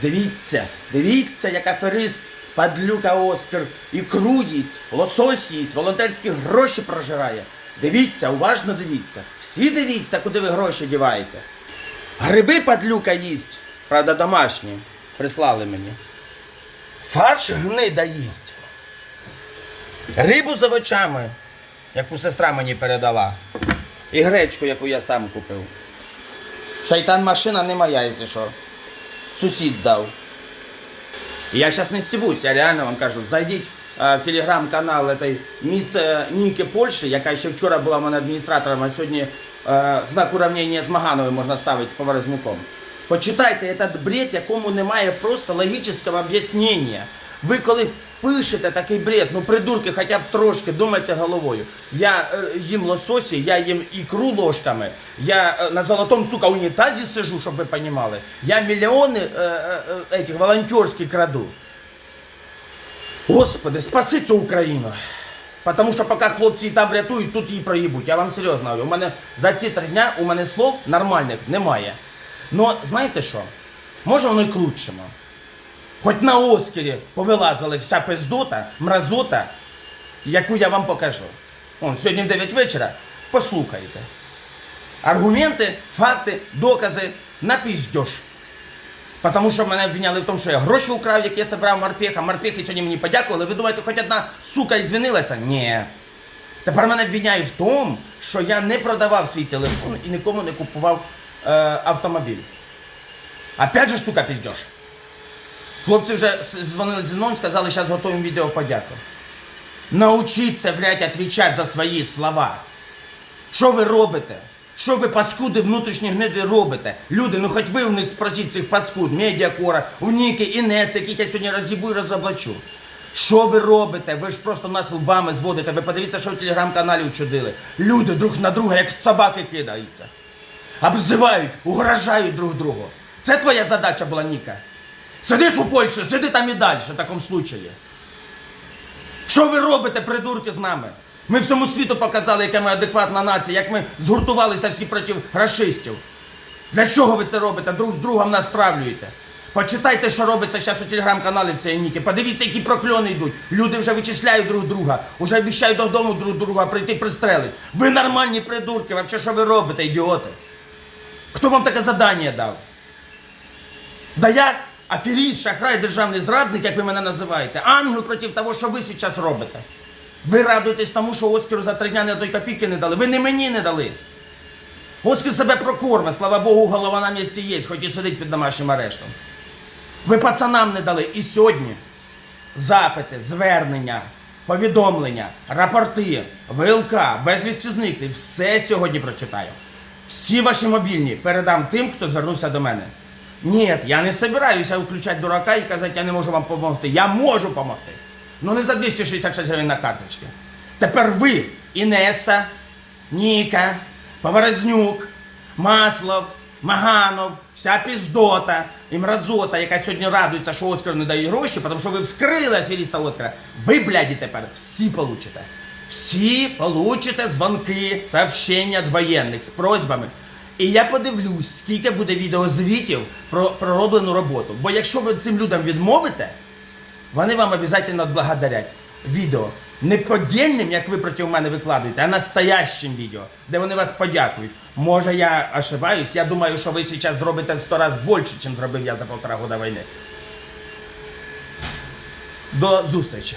Дивіться, дивіться, як аферист, падлюка Оскар, ікру їсть, лосось їсть, волонтерські гроші прожирає. Дивіться, уважно дивіться. Всі дивіться, куди ви гроші діваєте. Гриби падлюка їсть, правда, домашні, прислали мені. Фарш гнида їсть. Рибу з овочами, яку сестра мені передала. І гречку, яку я сам купив. Шайтан машина не моя, якщо що. Сусід дав. Я зараз не стібусь, я реально вам кажу, зайдіть е, в телеграм-канал этой міс е, Ніки Польщі, яка ще вчора була в мене адміністратором, а сьогодні е, знак уравнення з Магановою можна ставити з поворозняком. Почитайте этот бред, якому немає просто логічного об'яснення. Ви коли пишете такий бред, ну придурки хоча б трошки, думайте головою. Я е, їм лососі, я їм ікру ложками, я е, на золотому, сука, унітазі сижу, щоб ви розуміли. Я мільйони е, е, е, волонтерських краду. Господи, спаси цю Україну. Потому що поки хлопці її там врятують, тут її проїбуть. Я вам серйозно говорю. У мене за ці три дня у мене слов нормальних немає. Ну, знаєте що? Може воно і к лучшому. Хоч на Оскарі повилазили вся пиздота, мразота, яку я вам покажу. Он, сьогодні 9 вечора. Послухайте. Аргументи, факти, докази на піздьош. Потому що мене обвиняли в тому, що я гроші украв, які я собрав морпеха. Морпехи сьогодні мені подякували. Ви думаєте, хоч одна сука і звінилася? Ні. Тепер мене обвиняють в тому, що я не продавав свій телефон і нікому не купував е, автомобіль. Опять же, сука, піздьош. Хлопці вже дзвонили зі мною, сказали, зараз готуємо відео подяку. Научіться, блядь, відповідати за свої слова. Що ви робите? Що ви паскуди внутрішні гниди робите? Люди, ну хоч ви у них спросіть цих паскуд, медіакора, у Ніки, Інес, яких я сьогодні роз'їбу і розоблачу. Що ви робите? Ви ж просто нас лбами зводите. Ви подивіться, що в телеграм-каналі учудили. Люди друг на друга, як собаки кидаються. Обзивають, угрожають друг другу. Це твоя задача була, Ніка. Сидиш у Польщі, сиди там і далі, в такому случаї. Що ви робите, придурки, з нами? Ми всьому світу показали, яка ми адекватна нація, як ми згуртувалися всі проти расистів. Для чого ви це робите? Друг з другом нас стравлюєте. Почитайте, що робиться зараз у телеграм-каналі в цієї Ніки. Подивіться, які прокльони йдуть. Люди вже вичисляють друг друга, вже обіцяють додому друг друга прийти пристрелити. Ви нормальні придурки, взагалі що ви робите, ідіоти? Хто вам таке задання дав? Да я аферіст, шахрай, державний зрадник, як ви мене називаєте. Ангел проти того, що ви зараз робите. Ви радуєтесь тому, що Оскару за три дня не одної копійки не дали. Ви не мені не дали. Оскар себе прокорме, слава Богу, голова на місці є, хоч і сидить під домашнім арештом. Ви пацанам не дали. І сьогодні запити, звернення, повідомлення, рапорти, ВЛК, безвісті зниклі, все сьогодні прочитаю. Всі ваші мобільні передам тим, хто звернувся до мене. Ні, я не собираюся включати дурака і казати, я не можу вам допомогти. Я можу допомогти. Ну не за 266 гривень на карточці. Тепер ви, Інеса, Ніка, Поворознюк, Маслов, Маганов, вся піздота і мразота, яка сьогодні радується, що Оскар не дає гроші, тому що ви вскрили аферіста Оскара. Ви, бляді, тепер всі получите. Всі получите дзвонки, сообщення від воєнних з просьбами. І я подивлюсь, скільки буде відеозвітів про пророблену роботу. Бо якщо ви цим людям відмовите, вони вам обов'язково відблагодарять відео. Не подільним, як ви проти мене викладаєте, а настоящим відео, де вони вас подякують. Може я ошибаюсь, я думаю, що ви зараз зробите в 100 разів більше, ніж зробив я за півтора года війни. До зустрічі.